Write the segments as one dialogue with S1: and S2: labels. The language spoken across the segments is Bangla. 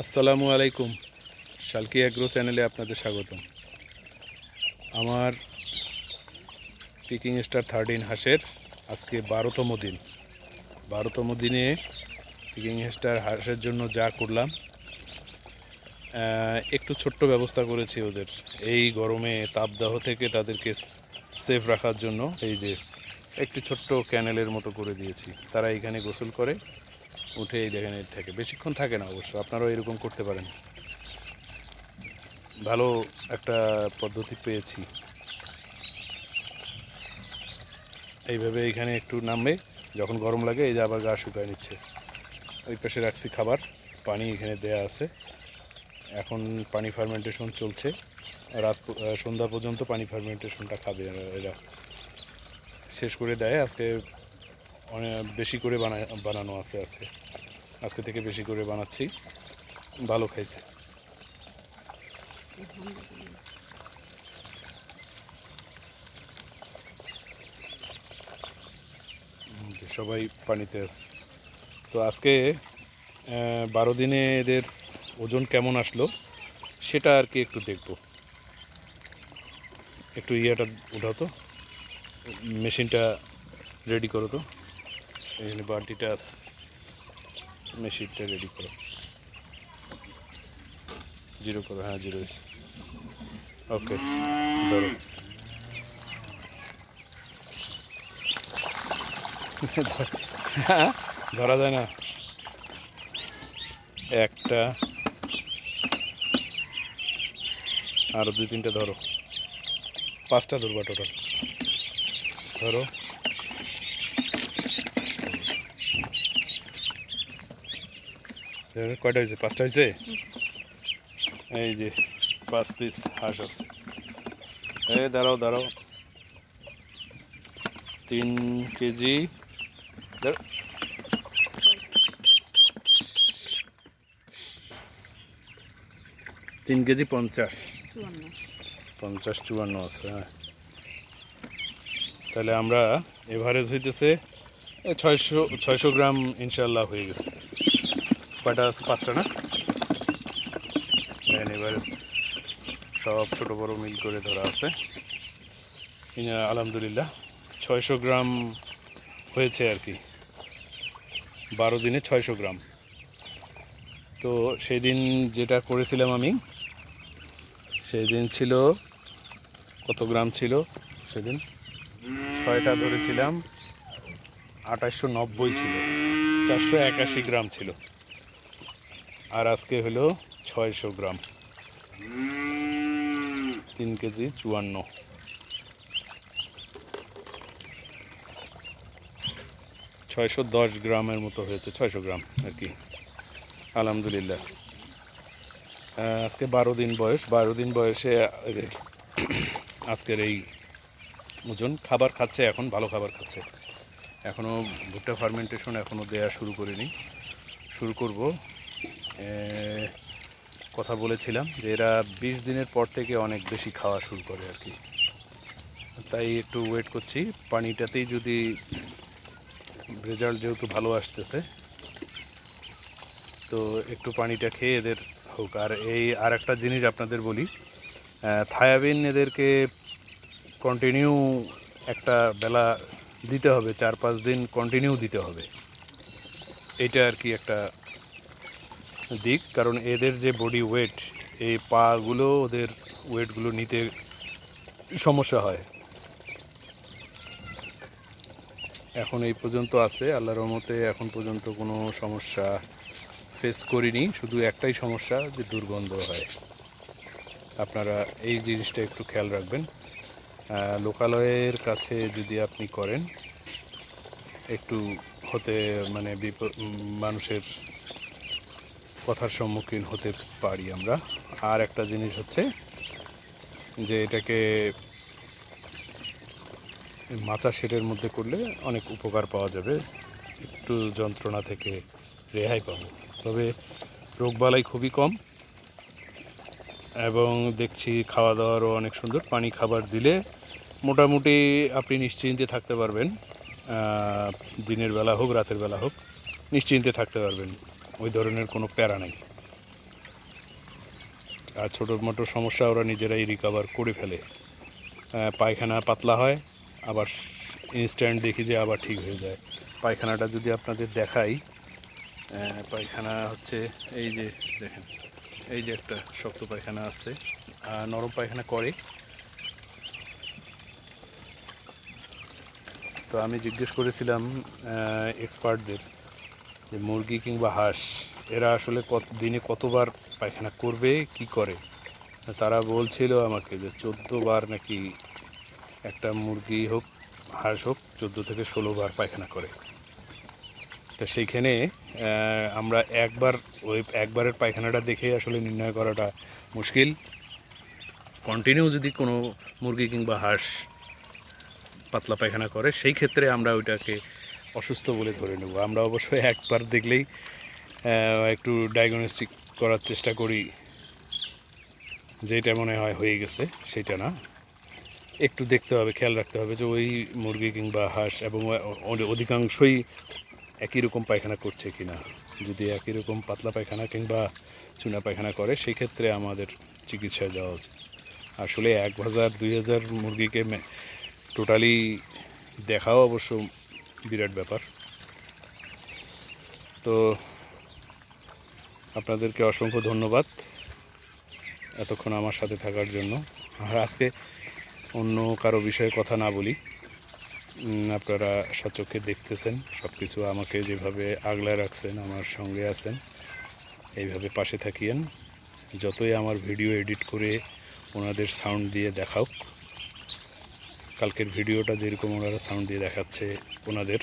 S1: আসসালামু আলাইকুম। শালকি অ্যাগ্রো চ্যানেলে আপনাদের স্বাগতম। আমার পিকিং স্টার থার্টিন হাঁসের আজকে বারোতম দিন। বারোতম দিনে পিকিং স্টার হাঁসের জন্য যা করলাম একটু ছোট্ট ব্যবস্থা করেছি ওদের। এই গরমে তাপদাহ থেকে তাদেরকে সেফ রাখার জন্য এই যে একটি ছোট্ট ক্যানেলের মতো করে দিয়েছি। তারা এখানে গোসল করে উঠে এই দেখেন এর থাকে। বেশিক্ষণ থাকে না অবশ্য, আপনারাও এরকম করতে পারেন। ভালো একটা পদ্ধতি পেয়েছি। এইভাবে এখানে একটু নামবে যখন গরম লাগে, এই যে আবার গা শুকায় নিচ্ছে। ওই পাশে রাখছি খাবার, পানি এখানে দেয়া আছে। এখন পানি ফার্মেন্টেশন চলছে। রাত সন্ধ্যা পর্যন্ত পানি ফার্মেন্টেশনটা খাবে এরা- শেষ করে দেয়, আজকে অনেক বেশি করে বানায় বানানো আছে আজকে। আজকে থেকে বেশি করে বানাচ্ছি। ভালো খাইছে। সবাই পানিতে আছে। তো আজকে বারো দিনে এদের ওজন কেমন আসলো, সেটা আর কি একটু দেখব। একটু ইয়েটা উঠাও তো। মেশিনটা রেডি করো তো। এখানে বালতিটা আছে মেশিনটা রেডি করো। জিরো করো হ্যাঁ জিরো ওকে ধরো। হ্যাঁ, ধরা যায় না। একটা আরও দুই তিনটে ধরো। পাঁচটা ধরবা টোটাল ধরো। কয়টা হয়েছে? পাঁচটা হয়েছে? এই যে পাঁচ পিস হাঁস আছে। এই দাঁড়াও দাঁড়াও। তিন কেজি তিন কেজি পঞ্চাশ। পঞ্চাশ চুয়ান্ন আছে হ্যাঁ। তাহলে আমরা এভারেজ হইতেছে ছয়শো ছয়শো গ্রাম ইনশাল্লাহ হয়ে গেছে। কয়টা আছে পাঁচটা, না? এভারেজ সব ছোট বড় মিল করে ধরা আছে। আলহামদুলিল্লাহ, ছয়শো গ্রাম হয়েছে আর কি। বারো দিনে ছয়শো গ্রাম। তো সেই দিন যেটা করেছিলাম আমি সেই দিন ছিল কত গ্রাম ছিল? সেদিন ছয়টা ধরেছিলাম, আঠাশশো নব্বই ছিল। চারশো একাশি গ্রাম ছিল। আর আজকে হলো ছয়শো গ্রাম। তিন কেজি চুয়ান্ন। ছয়শো দশ গ্রামের মতো হয়েছে, ছয়শো গ্রাম আর কি। আলহামদুলিল্লাহ। আজকে বারো দিন বয়স, বারো দিন বয়সে, আজকের এই ওজন, খাবার খাচ্ছে এখন, ভালো খাবার খাচ্ছে। এখনও ভুট্টা ফার্মেন্টেশন এখনও দেয়া শুরু করিনি। শুরু করব। কথা বলেছিলাম যে এরা বিশ দিনের পর থেকে অনেক বেশি খাওয়া শুরু করে আর কি। তাই একটু ওয়েট করছি। পানিটাতেই যদি রেজাল্ট যেহেতু ভালো আসতেছে, তো একটু পানিটা খেয়ে এদের হোক। আর এই আর একটা জিনিস আপনাদের বলি থায়াবিন এদেরকে কন্টিনিউ একটা বেলা দিতে হবে, চার পাঁচ দিন কন্টিনিউ দিতে হবে। এটা আর কি একটা দিক, কারণ এদের যে বডি ওয়েট এই পাগুলো ওদের ওয়েটগুলো নিতে সমস্যা হয়। এখন এই পর্যন্ত আছে, আল্লাহর রহমতে এখন পর্যন্ত কোনো সমস্যা ফেস করিনি, শুধু একটাই সমস্যা যে দুর্গন্ধ হয়। আপনারা এই জিনিসটা একটু খেয়াল রাখবেন। লোকালয়ের কাছে যদি আপনি করেন, একটু হতে মানে বিপ- মানুষের কথার সম্মুখীন হতে পারি আমরা। আর একটা জিনিস হচ্ছে যে এটাকে মাচা শেডের মধ্যে করলে অনেক উপকার পাওয়া যাবে। একটু যন্ত্রণা থেকে রেহাই পাবো। তবে রোগবালাই খুবই কম এবং দেখছি খাওয়া দাওয়ারও অনেক সুন্দর। পানি খাবার দিলে মোটামুটি আপনি নিশ্চিন্তে থাকতে পারবেন। দিনের বেলা হোক, রাতের বেলা হোক, নিশ্চিন্তে থাকতে পারবেন। ওই ধরনের কোনো প্যারা নেই। আর ছোটো মোটো সমস্যা ওরা নিজেরাই রিকভার করে ফেলে। পায়খানা পাতলা হয়, আবার ইনস্ট্যান্ট দেখি যে আবার ঠিক হয়ে যায়। পায়খানাটা যদি আপনাদের দেখাই পায়খানা হচ্ছে এই যে দেখেন, এই যে একটা শক্ত পায়খানা আছে আর নরম পায়খানা করে। তো আমি জিজ্ঞেস করেছিলাম এক্সপার্টদের যে মুরগি কিংবা হাঁস, এরা আসলে কত, দিনে কতবার পায়খানা করবে, কি করে? তারা বলছিল আমাকে যে বার নাকি একটা মুরগি হোক, হাঁস হোক, চোদ্দ থেকে ষোলো বার পায়খানা করে। তো সেইখানে আমরা একবার ওই, একবারের পায়খানাটা দেখে আসলে নির্ণয় করাটা মুশকিল। কন্টিনিউ যদি কোনো মুরগি কিংবা হাঁস পাতলা পায়খানা করে, সেই ক্ষেত্রে আমরা ওইটাকে অসুস্থ বলে ধরে নেব। আমরা অবশ্যই একবার দেখলেই একটু ডায়াগনস্টিক করার চেষ্টা করি। যেটা মনে হয় হয়ে গেছে, সেটা না। একটু দেখতে হবে, খেয়াল রাখতে হবে যে ওই মুরগি কিংবা হাঁস এবং অধিকাংশই একই রকম পায়খানা করছে কিনা। যদি একই রকম পাতলা পায়খানা কিংবা চুনা পায়খানা করে সেই ক্ষেত্রে আমাদের চিকিৎসায় যাওয়া উচিত। আসলে এক হাজার, দুই হাজার মুরগিকে টোটালি দেখাও অবশ্য বিরাট ব্যাপার। তো আপনাদেরকে অসংখ্য ধন্যবাদ এতক্ষণ আমার সাথে থাকার জন্য। আর আজকে অন্য কারও বিষয়ে কথা না বলি। আপনারা সচক্ষে দেখতেছেন সব কিছু আমাকে যেভাবে আগলায় রাখছেন, আমার সঙ্গে আছেন, এইভাবে পাশে থাকিয়েন। যতই আমার ভিডিও এডিট করে ওনাদের সাউন্ড দিয়ে দেখাও কালকের ভিডিওটা যেরকম ওনারা সাউন্ড দিয়ে দেখাচ্ছে ওনাদের,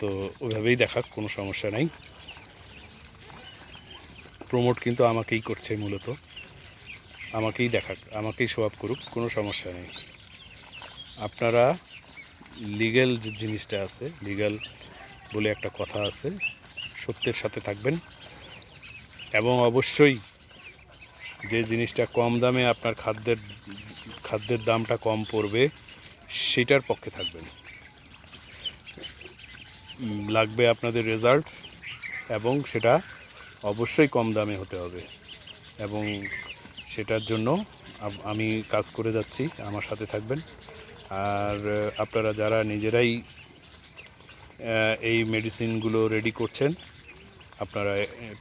S1: তো ওইভাবেই দেখাক, কোনো সমস্যা নাই। প্রমোট কিন্তু আমাকেই করছে মূলত। আমাকেই দেখাক, আমাকেই আপ করুক, কোনো সমস্যা নেই। আপনারা লিগ্যাল যে জিনিসটা আছে লিগ্যাল বলে একটা কথা আছে, সত্যের সাথে থাকবেন। এবং অবশ্যই যে জিনিসটা কম দামে আপনার খাদ্যের খাদ্যের দামটা কম পড়বে, সেটার পক্ষে থাকবেন। লাগবে আপনাদের রেজাল্ট এবং সেটা অবশ্যই কম দামে হতে হবে এবং সেটার জন্য আমি কাজ করে যাচ্ছি, আমার সাথে থাকবেন। আর আপনারা যারা নিজেরাই এই মেডিসিনগুলো রেডি করছেন আপনারা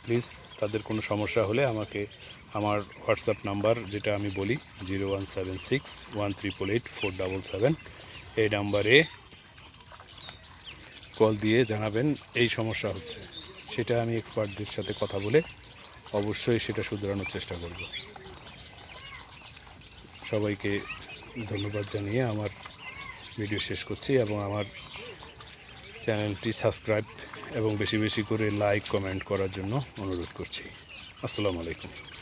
S1: প্লিজ তাদের কোনো সমস্যা হলে আমাকে আমার হোয়াটসঅ্যাপ নাম্বার যেটা আমি বলি, zero one seven six one triple eight four double seven, এই নাম্বারে কল দিয়ে জানাবেন, এই সমস্যা হচ্ছে। সেটা আমি এক্সপার্টদের সাথে কথা বলে অবশ্যই সেটা শুধরানোর চেষ্টা করব। সবাইকে ধন্যবাদ জানিয়ে আমার ভিডিও শেষ করছি এবং আমার চ্যানেলটি সাবস্ক্রাইব এবং বেশি বেশি করে লাইক কমেন্ট করার জন্য অনুরোধ করছি। আসসালামু আলাইকুম।